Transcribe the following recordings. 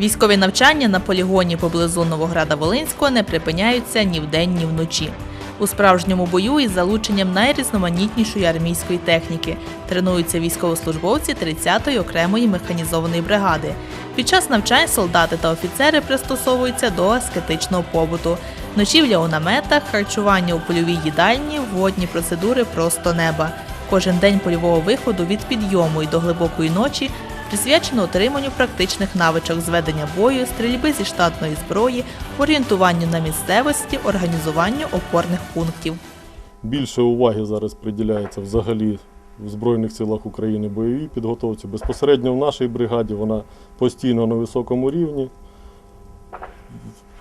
Військові навчання на полігоні поблизу Новограда Волинського не припиняються ні вдень, ні вночі. У справжньому бою із залученням найрізноманітнішої армійської техніки тренуються військовослужбовці 30-ї окремої механізованої бригади. Під час навчань солдати та офіцери пристосовуються до аскетичного побуту. Ночівля у наметах, харчування у польовій їдальні, водні процедури просто неба. Кожен день польового виходу від підйому і до глибокої ночі присвячено отриманню практичних навичок зведення бою, стрільби зі штатної зброї, орієнтуванню на місцевості, організуванню опорних пунктів. Більше уваги зараз приділяється взагалі в Збройних силах України бойовій підготовці. Безпосередньо в нашій бригаді вона постійно на високому рівні.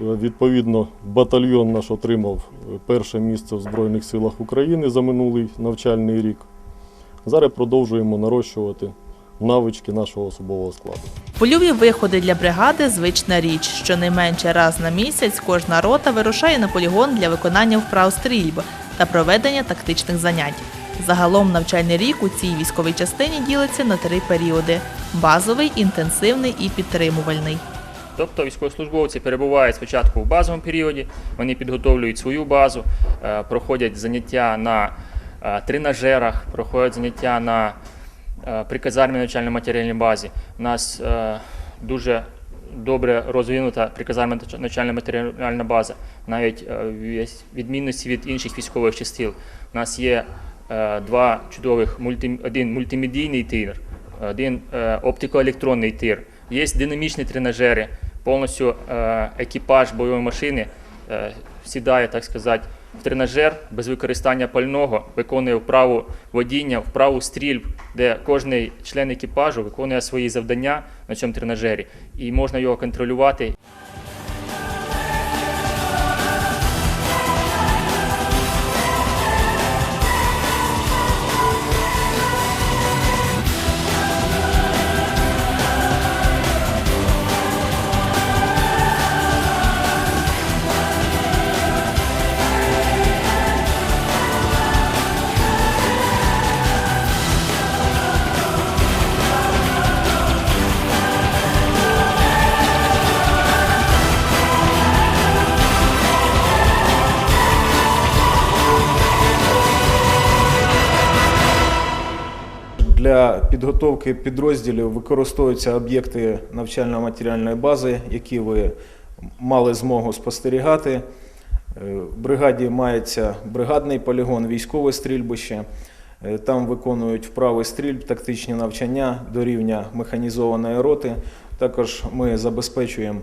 Відповідно, батальйон наш отримав перше місце в Збройних силах України за минулий навчальний рік. Зараз продовжуємо нарощувати навички нашого особового складу. Польові виходи для бригади звична річ. Щонайменше раз на місяць кожна рота вирушає на полігон для виконання вправ стрільб та проведення тактичних занять. Загалом навчальний рік у цій військовій частині ділиться на три періоди: базовий, інтенсивний і підтримувальний. Тобто військовослужбовці перебувають спочатку в базовому періоді, вони підготовлюють свою базу, е, проходять заняття на е, тренажерах, проходять заняття на е, приказармій навчально-матеріальній базі. У нас е, дуже добре розвинута приказарна навчально-матеріальна база, навіть е, відмінності від інших військових частин. У нас є два чудових один мультимедійний тир, один оптико-електронний тир. Є динамічні тренажери, повністю екіпаж бойової машини сідає, так сказати, тренажер без використання пального, виконує вправу водіння, вправу стрільб, де кожен член екіпажу виконує свої завдання на цьому тренажері, і можна його контролювати Для підготовки підрозділів використовуються об'єкти навчально-матеріальної бази, які ви мали змогу спостерігати. Е, В бригаді мається бригадний полігон, військове стрільбище. Е, Там виконують вправи стрільб, тактичні навчання до рівня механізованої роти. Також ми забезпечуємо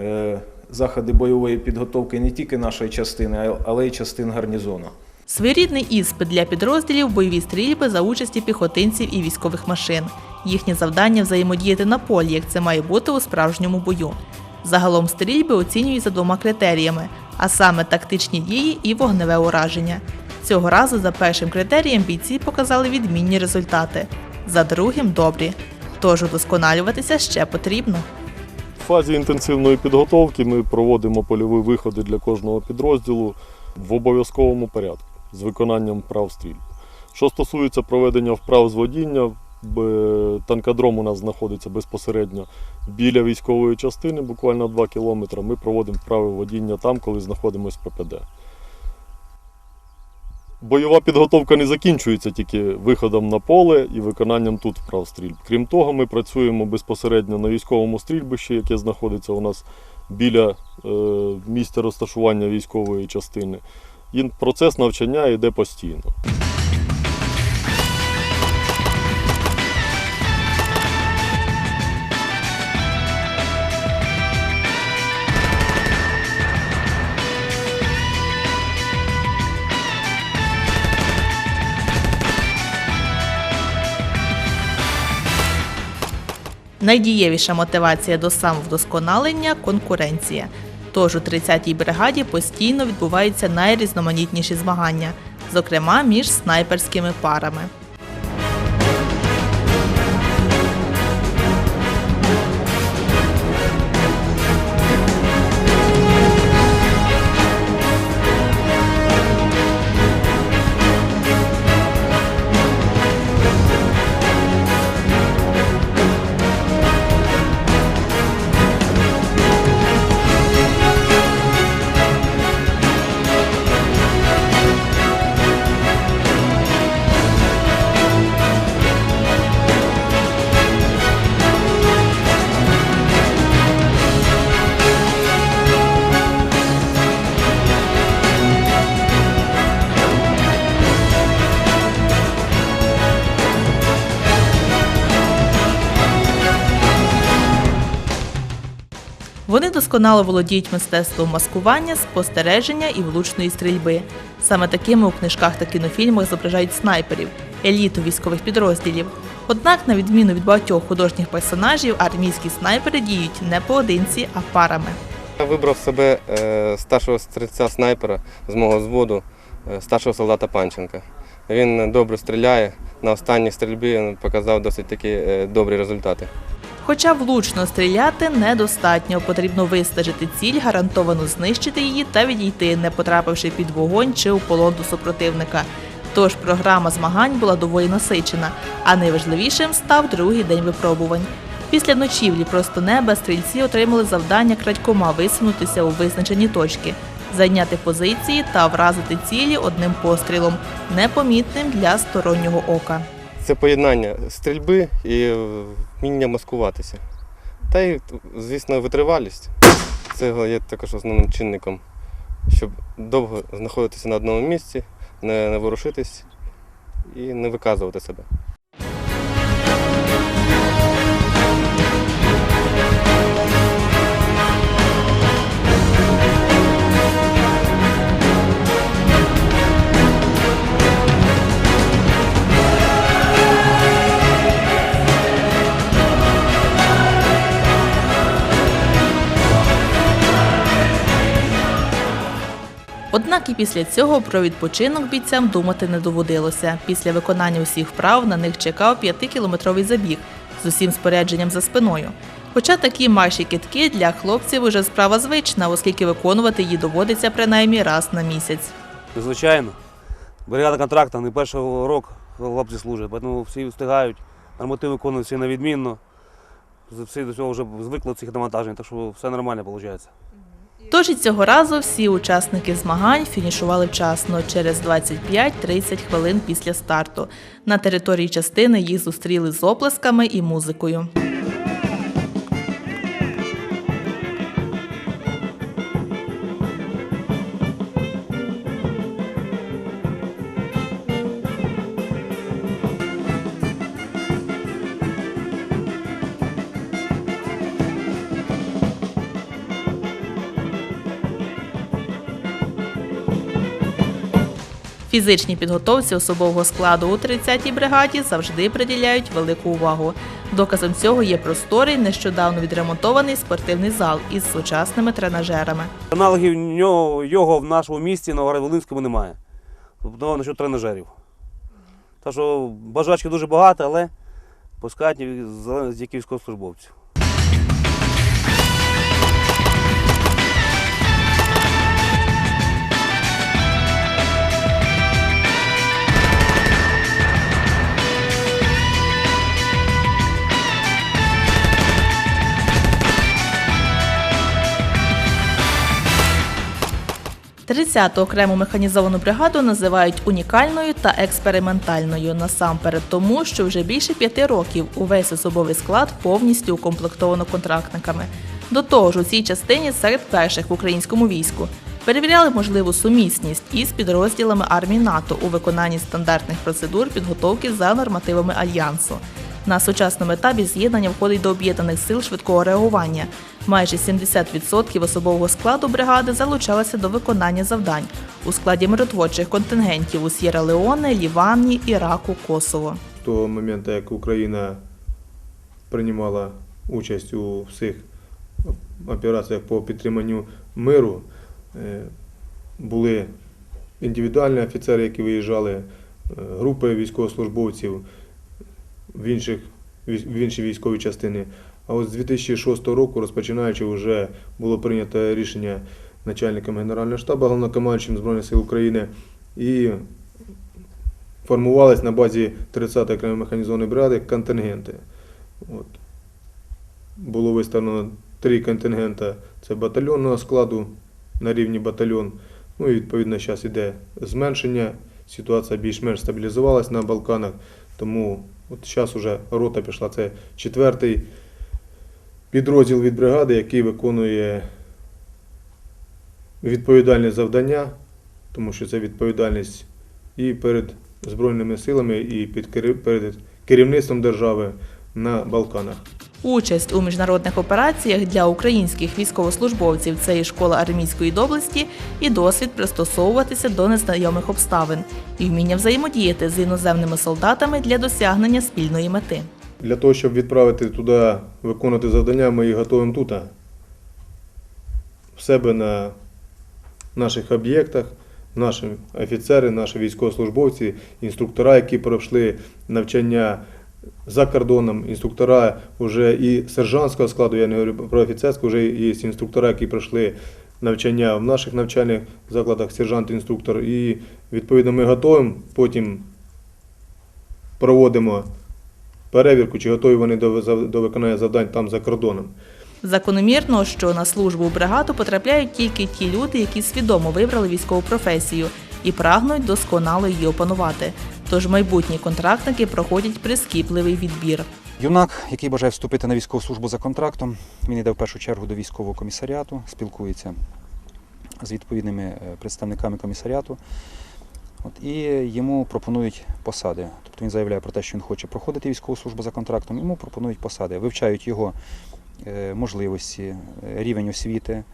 е, заходи бойової підготовки не тільки нашої частини, але й частин гарнізону. Своєрідний іспит для підрозділів бойові стрільби за участі піхотинців і військових машин. Їхнє завдання взаємодіяти на полі, як це має бути у справжньому бою. Загалом стрільби оцінюють за двома критеріями, а саме тактичні дії і вогневе ураження. Цього разу за першим критерієм бійці показали відмінні результати, за другим добрі. Тож удосконалюватися ще потрібно. В фазі інтенсивної підготовки ми проводимо польові виходи для кожного підрозділу в обов'язковому порядку з виконанням вправ стрільб. Що стосується проведення вправ з водіння, танкодром у нас знаходиться безпосередньо біля військової частини, буквально 2 кілометри. Ми проводимо вправи водіння там, коли знаходимося в ППД. Бойова підготовка не закінчується тільки виходом на поле і виконанням тут вправ стрільб. Крім того, ми працюємо безпосередньо на військовому стрільбищі, яке знаходиться у нас біля е, місця розташування військової частини. І процес навчання йде постійно. Найдієвіша мотивація до самовдосконалення конкуренція. Тож у 30-й бригаді постійно відбуваються найрізноманітніші змагання, зокрема між снайперськими парами. Досконало володіють мистецтвом маскування, спостереження і влучної стрільби. Саме такими у книжках та кінофільмах зображають снайперів, еліту військових підрозділів. Однак, на відміну від багатьох художніх персонажів, армійські снайпери діють не поодинці, а парами. Я вибрав себе е, старшого стрільця снайпера з мого взводу, е, старшого солдата Панченка. Він добре стріляє. На останній стрільбі показав досить такі е, добрі результати. Хоча влучно стріляти недостатньо, потрібно вистежити ціль, гарантовано знищити її та відійти, не потрапивши під вогонь чи у полон до супротивника. Тож програма змагань була доволі насичена, а найважливішим став другий день випробувань. Після ночівлі просто неба стрільці отримали завдання крадькома висунутися у визначені точки, зайняти позиції та вразити цілі одним пострілом, непомітним для стороннього ока. Це поєднання стрільби і вміння маскуватися. Та й, звісно, витривалість. Це є також основним чинником, щоб довго знаходитися на одному місці, не, не ворушитись і не виказувати себе. Однак і після цього про відпочинок бійцям думати не доводилося. Після виконання усіх вправ на них чекав 5-кілометровий забіг з усім спорядженням за спиною. Хоча такі марші китки для хлопців уже справа звична, оскільки виконувати її доводиться принаймні раз на місяць. Звичайно. Бригада контракту не перший рок хлопці служать, тому всі встигають, нормативи виконують всі навідмінно. Всі до цього вже звикли цих навантажень, так що все нормально виходить. Тож і цього разу всі учасники змагань фінішували вчасно через 25-30 хвилин після старту. На території частини їх зустріли з оплесками і музикою. Фізичній підготовці особового складу у 30-й бригаді завжди приділяють велику увагу. Доказом цього є просторий, нещодавно відремонтований спортивний зал із сучасними тренажерами. Аналогів його в нашому місті Новоград-Волинському немає. Тобто насчет тренажерів. Бажачки дуже багато, але пускають з яких військовослужбовців. – 30-ту окрему механізовану бригаду називають унікальною та експериментальною насамперед тому, що вже більше п'яти років увесь особовий склад повністю укомплектовано контрактниками. До того ж, у цій частині серед перших в українському війську перевіряли можливу сумісність із підрозділами армії НАТО у виконанні стандартних процедур підготовки за нормативами альянсу. На сучасному етапі з'єднання входить до об'єднаних сил швидкого реагування. Майже 70% особового складу бригади залучалися до виконання завдань у складі миротворчих контингентів у Сєра Леоне, Лівані, Іраку, Косово. З того моменту, як Україна приймала участь у всіх операціях по підтриманню миру, е, були індивідуальні офіцери, які виїжджали, е, групи військовослужбовців в, інших, в інші військові частини. А от з 2006 року, розпочинаючи, вже було прийнято рішення начальником Генерального штабу, головнокомандуючим Збройних сил України, і формувались на базі 30-ї окремої механізованої бригади контингенти. От. Було виставлено три контингента це батальйонного складу на рівні батальйон. Ну і відповідно зараз іде зменшення. Ситуація більш-менш стабілізувалась на Балканах. Тому от зараз вже рота пішла. Це четвертий підрозділ від бригади, який виконує відповідальне завдання, тому що це відповідальність і перед Збройними силами, і під перед керівництвом держави на Балканах. Участь у міжнародних операціях для українських військовослужбовців це і школа армійської доблесті, і досвід пристосовуватися до незнайомих обставин, і вміння взаємодіяти з іноземними солдатами для досягнення спільної мети. Для того, щоб відправити туди виконувати завдання, ми їх готуємо тут. В себе на наших об'єктах, наші офіцери, наші військовослужбовці, інструктора, які пройшли навчання за кордоном, інструктора вже і сержантського складу, я не говорю про офіцерського, вже є інструктора, які пройшли навчання в наших навчальних закладах, сержант-інструктор. І відповідно ми готуємо, потім проводимо перевірку, чи готові вони до виконання завдань там за кордоном. Закономірно, що на службу у бригаду потрапляють тільки ті люди, які свідомо вибрали військову професію і прагнуть досконало її опанувати. Тож майбутні контрактники проходять прискіпливий відбір. Юнак, який бажає вступити на військову службу за контрактом, він йде в першу чергу до військового комісаріату, спілкується з відповідними е, представниками комісаріату. От, і йому пропонують посади. Тобто він заявляє про те, що він хоче проходити військову службу за контрактом, йому пропонують посади, вивчають його е, можливості, е, рівень освіти,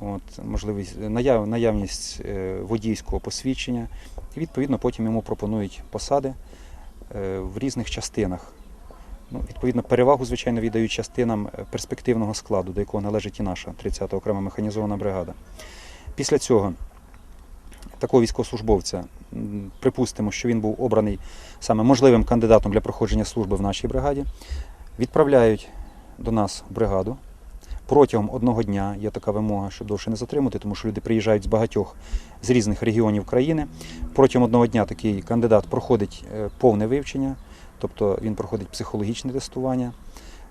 от, можливість, наяв, наявність е, водійського посвідчення. І відповідно потім йому пропонують посади е, в різних частинах. Ну, відповідно, перевагу, звичайно, віддають частинам е, перспективного складу, до якого належить і наша 30-та окрема механізована бригада. Після цього такого військовослужбовця, припустимо, що він був обраний саме можливим кандидатом для проходження служби в нашій бригаді, відправляють до нас бригаду. Протягом одного дня є така вимога, щоб довше не затримати, тому що люди приїжджають з багатьох з різних регіонів країни. Протягом одного дня такий кандидат проходить е, повне вивчення, тобто він проходить психологічне тестування,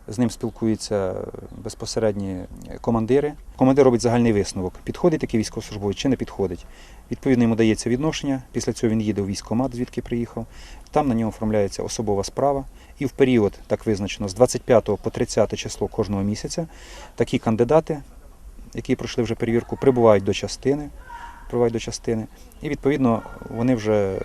з ним спілкуються безпосередні командири. Командир робить загальний висновок, підходить такий військовослужбовець чи не підходить. Відповідно, йому дається відношення. Після цього він їде у військкомат, звідки приїхав. Там на нього оформляється особова справа. І в період, так визначено, з 25 по 30 число кожного місяця такі кандидати, які пройшли вже перевірку, прибувають до частини, прибувають до частини, і відповідно вони вже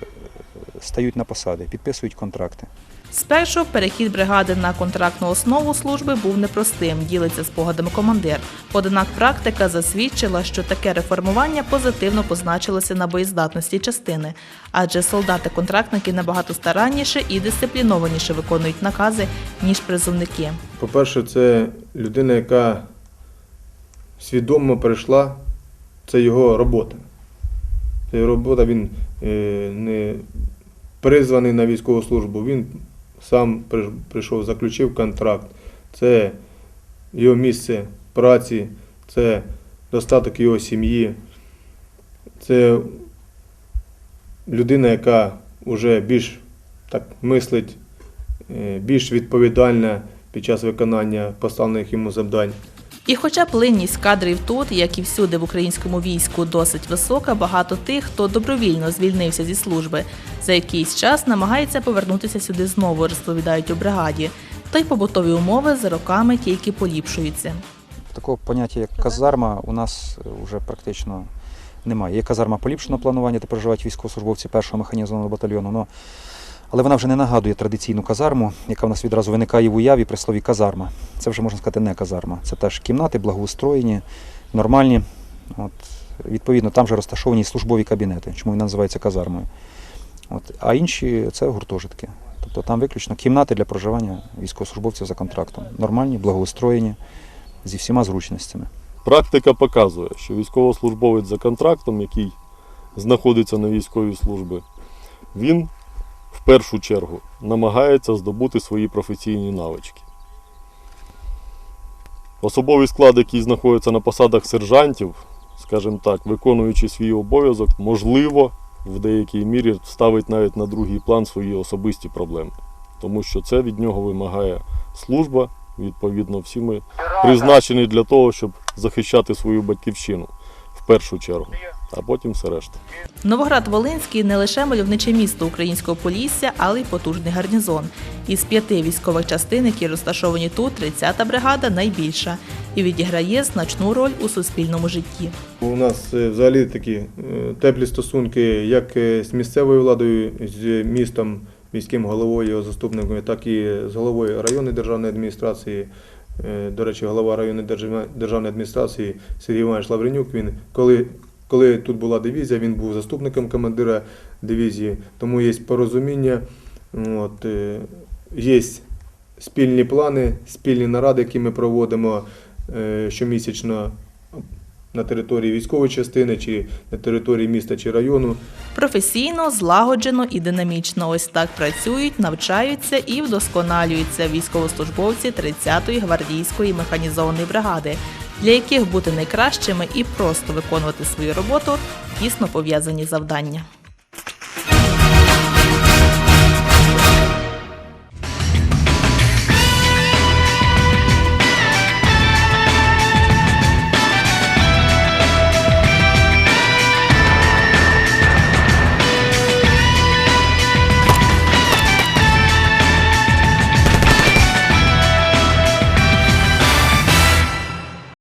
стають на посади, підписують контракти. Спершу перехід бригади на контрактну основу служби був непростим, ділиться спогадами командир. Однак практика засвідчила, що таке реформування позитивно позначилося на боєздатності частини, адже солдати-контрактники набагато старанніше і дисциплінованіше виконують накази, ніж призовники. По-перше, це людина, яка свідомо прийшла, це його робота. Це його робота, він е, не призваний на військову службу, він сам прийшов, заключив контракт. Це його місце праці, це достаток його сім'ї. Це людина, яка вже більш так мислить, е, більш відповідальна під час виконання поставлених йому завдань. І хоча плинність кадрів тут, як і всюди в українському війську, досить висока, багато тих, хто добровільно звільнився зі служби, за якийсь час намагається повернутися сюди знову, розповідають у бригаді. Та й побутові умови за роками тільки поліпшуються. Такого поняття, як казарма, у нас вже практично немає. Є казарма поліпшеного планування, де проживають військовослужбовці першого механізованого батальйону. Но, але вона вже не нагадує традиційну казарму, яка в нас відразу виникає в уяві при слові казарма. Це вже можна сказати не казарма. Це теж кімнати, благоустроєні, нормальні. От, відповідно, там вже розташовані службові кабінети, чому він називається казармою. От, а інші це гуртожитки. Тобто там виключно кімнати для проживання військовослужбовців за контрактом. Нормальні, благоустроєні, зі всіма зручностями. Практика показує, що військовослужбовець за контрактом, який знаходиться на військовій службі, він в першу чергу намагається здобути свої професійні навички. Особовий склад, який знаходиться на посадах сержантів, скажімо так, виконуючи свій обов'язок, можливо, в деякій мірі ставить навіть на другий план свої особисті проблеми. Тому що це від нього вимагає служба, відповідно, всі ми призначені для того, щоб захищати свою батьківщину в першу чергу, а потім все решта. Новоград-Волинський не лише мальовниче місто українського Полісся, але й потужний гарнізон. Із п'яти військових частин, які розташовані тут, 30-та бригада найбільша і відіграє значну роль у суспільному житті. У нас е, взагалі такі е, теплі стосунки як е, з місцевою владою, з містом міським головою, його заступником, так і з головою районної державної адміністрації. До речі, голова районної державної- державної адміністрації Сергій Іванович Лавренюк. Він коли, коли тут була дивізія, він був заступником командира дивізії, тому є порозуміння. От, е, є спільні плани, спільні наради, які ми проводимо е, щомісячно на території військової частини, чи на території міста чи району. Професійно, злагоджено і динамічно. Ось так працюють, навчаються і вдосконалюються військовослужбовці 30-ї гвардійської механізованої бригади, для яких бути найкращими і просто виконувати свою роботу тісно пов'язані завдання.